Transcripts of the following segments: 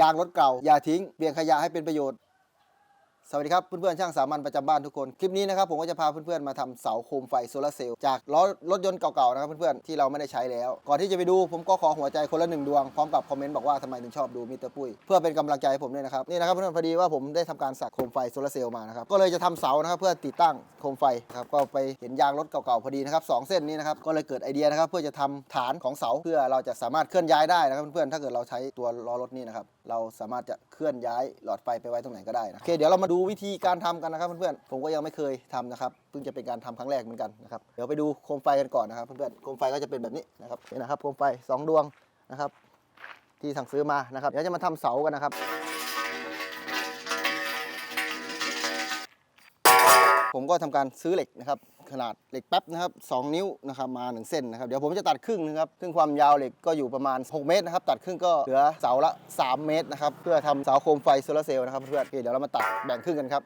ยางรถเก่า อย่าทิ้งเปลี่ยนขยะให้เป็นประโยชน์ สวัสดีครับเพื่อนๆช่างสามัญประจำบ้านทุกคน คลิปนี้นะครับผมก็จะพาเพื่อนๆมาทำเสาโคมไฟโซลาร์เซลล์จากล้อรถยนต์เก่าๆนะครับเพื่อนๆที่เราไม่ได้ใช้แล้ว ก่อนที่จะไปดูผมก็ขอหัวใจคนละหนึ่งดวงพร้อมกับคอมเมนต์บอกว่าทำไมถึงชอบดูมิสเตอร์ปุ้ยเพื่อเป็นกำลังใจให้ผมด้วยนะครับนี่นะครับเพื่อนๆพอดีว่าผมได้ทำการสักโคมไฟโซลาร์เซลล์มานะครับก็เลยจะทำเสานะครับเพื่อติดตั้งโคมไฟครับก็ไปเห็นยางรถเก่าๆพอดีนะครับสองเส้นนี้นะครับก็เลยเกิดไอเดียนะครับเพื่อจะทำฐานของเสาเพื่อเราจะสามารถเคลื่อนย้ายได้นะครับเพื่อนๆถ้าเกิดเราใช้ตัวล้อรถนี่นะครับ เราสามารถจะเคลื่อนย้ายหลอดไฟไปไว้ตรงไหนก็ได้นะโอเคเดี๋ยวเรามาดูวิธีการทำกันนะครับเพื่อนๆผมก็ยังไม่เคยทำนะครับเพิ่งจะเป็นการทำครั้งแรกเหมือนกันนะครับเดี๋ยวไปดูโคมไฟกันก่อนนะครับเพื่อนๆโคมไฟก็จะเป็นแบบนี้นะครับนี่นะครับโคมไฟสองดวงนะครับที่สั่งซื้อมานะครับเดี๋ยวจะมาทำเสากันนะครับผมก็ทำการซื้อเหล็กนะครับ ขนาดเหล็กแป๊บนะครับ2นิ้วนะครับมา 1 เส้นนะครับเดี๋ยวผมจะตัดครึ่งนะครับซึ่งความยาวเหล็กก็อยู่ประมาณ 6 เมตรนะครับตัดครึ่งก็เหลือเสาละ 3 เมตรนะครับเพื่อทำเสาโคมไฟโซลาร์เซลล์นะครับเพื่อนเดี๋ยวเรามาตัดแบ่งครึ่งกันครับ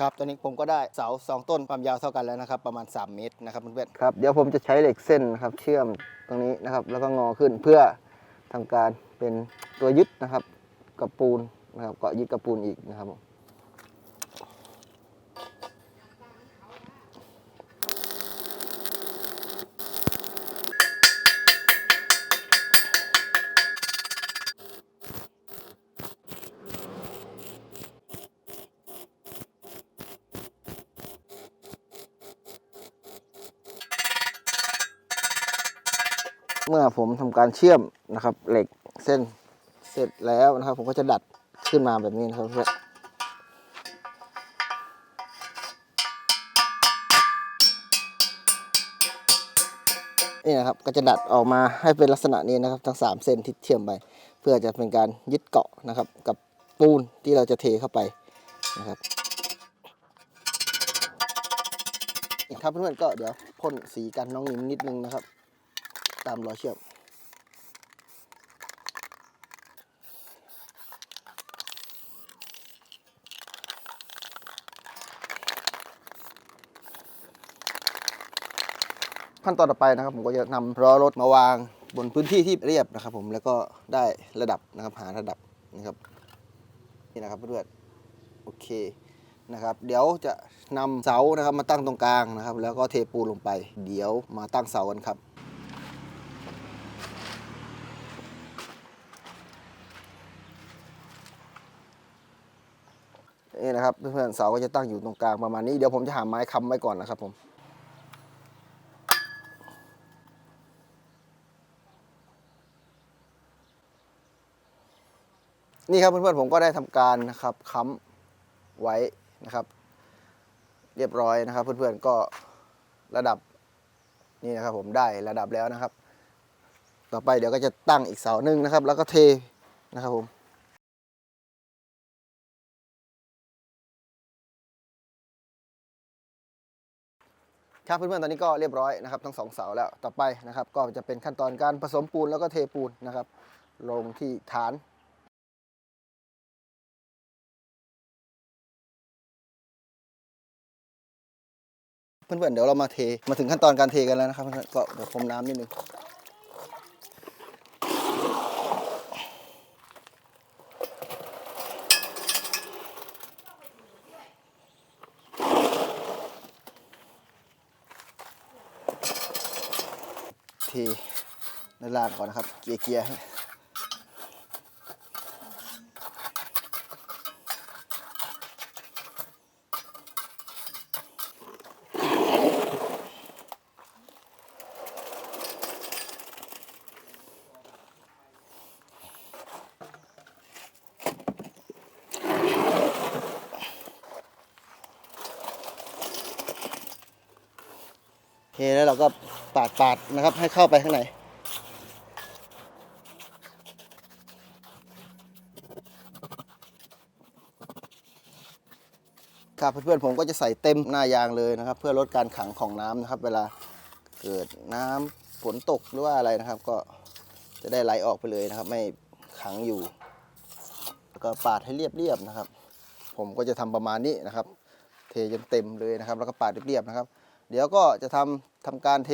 ครับตอนนี้ผมก็ได้เสาสองต้นความยาวเท่ากันแล้วนะครับ ประมาณ 3 เมตรนะครับเพื่อนๆครับเดี๋ยวผมจะใช้เหล็กเส้นนะครับ เชื่อมตรงนี้นะครับ แล้วก็งอขึ้นเพื่อทำการเป็นตัวยึดนะครับกับปูนนะครับเกาะยึดกับปูนอีกนะครับผม เมื่อผมทำการเชื่อมนะครับ เหล็กเส้นเสร็จแล้วนะครับ ผมก็จะดัดขึ้นมาแบบนี้นะครับเพื่อนนี่นะครับก็จะดัดออกมาให้เป็นลักษณะนี้นะครับ ทั้ง 3 เส้นที่เชื่อมไป เพื่อจะเป็นการยึดเกาะนะครับ กับปูนที่เราจะเทเข้าไปนะครับครับเพื่อนๆก็เดี๋ยวพ่นสีกันน้องนิมนิดนึงนะครับ ตามรอยเชือมขั้นตอนต่อไปนะครับผมก็จะนำล้อรถมาวางบนพื้นที่ที่เรียบนะครับ ผมแล้วก็ได้ระดับนะครับหาระดับนะครับนี่นะครับเพื่อนโอเคนะครับ เดี๋ยวจะนำเสานะครับมาตั้งตรงกลางนะครับ แล้วก็เทปูนลงไป เดี๋ยวมาตั้งเสากันครับ นี่นะครับเพื่อนๆเสาก็จะตั้งอยู่ตรงกลางประมาณนี้เดี๋ยวผมจะหาไม้ค้ำไว้ก่อนนะครับผมนี่ครับเพื่อนๆผมก็ได้ทำการนะครับค้ำไว้นะครับ เรียบร้อยนะครับ เพื่อนๆก็ระดับนี่นะครับ ผมได้ระดับแล้วนะครับ ต่อไปเดี๋ยวก็จะตั้งอีกเสาหนึ่งนะครับ แล้วก็เทนะครับผม ครับเพื่อนๆ ตอนนี้ก็เรียบร้อยนะครับทั้งสองเสาแล้วต่อไปนะครับก็จะเป็นขั้นตอนการผสมปูนแล้วก็เทปูนนะครับลงที่ฐานเพื่อนๆเดี๋ยวเรามาเทมาถึงขั้นตอนการเทกันแล้วนะครับเพื่อนๆก็เดี๋ยวพรมน้ำนิดนึง เทในลานก่อนนะครับ เกียร์เกียร์ เทแล้วเราก็ปาดปาดๆนะครับ ให้เข้าไปข้างในครับเพื่อนๆผมก็จะใส่เต็มหน้ายางเลยนะครับ เพื่อลดการขังของน้ำนะครับ เวลาเกิดน้ำฝนตกหรือว่าอะไรนะครับ ก็จะได้ไหลออกไปเลยนะครับ ไม่ขังอยู่ แล้วก็ปาดให้เรียบๆนะครับ ผมก็จะทำประมาณนี้นะครับ เทจนเต็มเลยนะครับ แล้วก็ปาดเรียบๆนะครับ เดี๋ยวก็จะทำทำการเท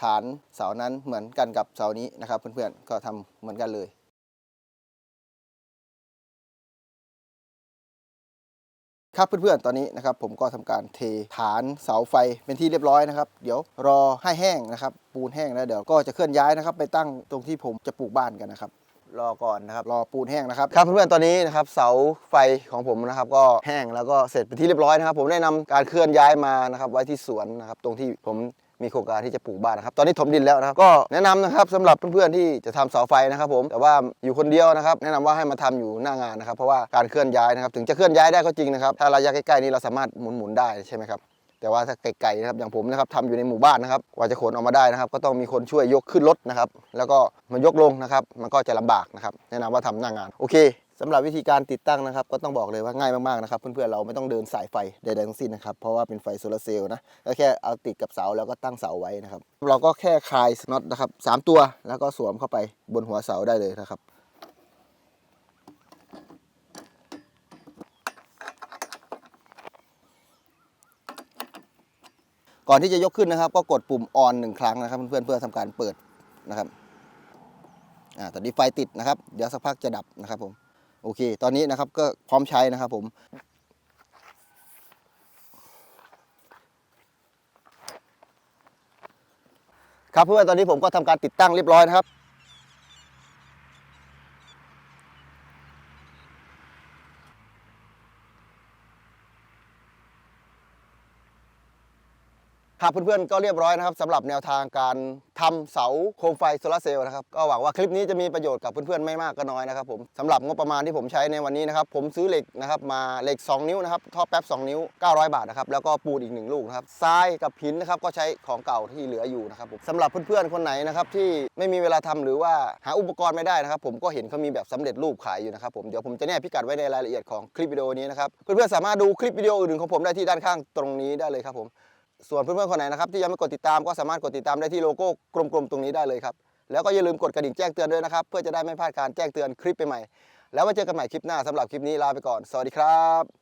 ฐานเสานั้นเหมือนกันกับเสานี้นะครับ เพื่อนๆก็ทำเหมือนกันเลยครับเพื่อนๆ ตอนนี้นะครับผมก็ทำการเทฐานเสาไฟเป็นที่เรียบร้อยนะครับ เดี๋ยวรอให้แห้งนะครับ ปูนแห้งแล้วเดี๋ยวก็จะเคลื่อนย้ายนะครับ ไปตั้งตรงที่ผมจะปลูกบ้านกันนะครับ รอก่อนนะครับรอปูนแห้งนะครับครับเพื่อนๆตอนนี้นะครับเสาไฟของผมนะครับก็แห้งแล้วก็เสร็จเป็นที่เรียบร้อยนะครับ ผมได้นำการเคลื่อนย้ายมานะครับไว้ที่สวนนะครับตรงที่ผมมีโครงการที่จะปลูกบ้านนะครับ ตอนนี้ถมดินแล้วนะครับ ก็แนะนำนะครับสำหรับเพื่อนๆที่จะทำเสาไฟนะครับ ผม แต่ว่าอยู่คนเดียวนะครับ แนะนำว่าให้มาทำอยู่หน้างานนะครับ เพราะว่าการเคลื่อนย้ายนะครับ ถึงจะเคลื่อนย้ายได้ก็จริงนะครับ ถ้าระยะใกล้ๆนี้เราสามารถหมุนๆได้ใช่ไหมครับ แต่ว่าถ้าไกลๆนะครับอย่างผมนะครับทำอยู่ในหมู่บ้านนะครับกว่าจะขนออกมาได้นะครับ ก็ต้องมีคนช่วยยกขึ้นรถนะครับ แล้วก็มายกลงนะครับ มันก็จะลำบากนะครับ แนะนำว่าทำหน้างานโอเคสำหรับวิธีการติดตั้งนะครับ ก็ต้องบอกเลยว่าง่ายมากๆนะครับ เพื่อนๆเราไม่ต้องเดินสายไฟใดๆทั้งสิ้นนะครับ เพราะว่าเป็นไฟโซลาเซลล์นะก็แค่เอาติดกับเสาแล้วก็ตั้งเสาไว้นะครับ เราก็แค่คลายน็อตนะครับสามตัวแล้วก็สวมเข้าไปบนหัวเสาได้เลยนะครับ ก่อนที่จะยกขึ้นนะครับ ก็กดปุ่มออนหนึ่งครั้งนะครับเพื่อนๆเพื่อทำการเปิดนะครับอ่าตอนนี้ไฟติดนะครับ เดี๋ยวสักพักจะดับนะครับผมโอเค ตอนนี้นะครับก็พร้อมใช้นะครับผมครับเพื่อนตอนนี้ผมก็ทำการติดตั้งเรียบร้อยนะครับ ครับเพื่อนๆก็เรียบร้อยนะครับสำหรับแนวทางการทำเสาโคมไฟโซลาเซลล์นะครับก็หวังว่าคลิปนี้จะมีประโยชน์กับเพื่อนๆไม่มากก็น้อยนะครับผมสำหรับงบประมาณที่ผมใช้ในวันนี้นะครับผมซื้อเหล็กนะครับมาเหล็ก 2 นิ้วนะครับท่อแป๊บ 2 นิ้ว 900 บาทนะครับแล้วก็ปูนอีก 1 ลูกนะครับทรายกับหินนะครับก็ใช้ของเก่าที่เหลืออยู่นะครับผมสำหรับเพื่อนๆคนไหนนะครับที่ไม่มีเวลาทำหรือว่าหาอุปกรณ์ไม่ได้นะครับผมก็เห็นเขามีแบบสำเร็จรูปขายอยู่นะครับผมเดี๋ยวผมจะแนบพิกัดไว้ในรายละเอียดของคลิปวิดีโอนี้นะครับเพื่อนๆสามารถดูคลิปวิดีโออื่นของผมได้ที่ด้านข้างตรงนี้ได้เลยครับผม ส่วนเพื่อนๆคนไหนนะครับที่ยังไม่กดติดตามก็สามารถกดติดตามได้ที่โลโก้กลมๆตรงนี้ได้เลยครับแล้วก็อย่าลืมกดกระดิ่งแจ้งเตือนด้วยนะครับ เพื่อจะได้ไม่พลาดการแจ้งเตือนคลิปใหม่ๆแล้วมาเจอกันใหม่คลิปหน้าสำหรับคลิปนี้ลาไปก่อน สวัสดีครับ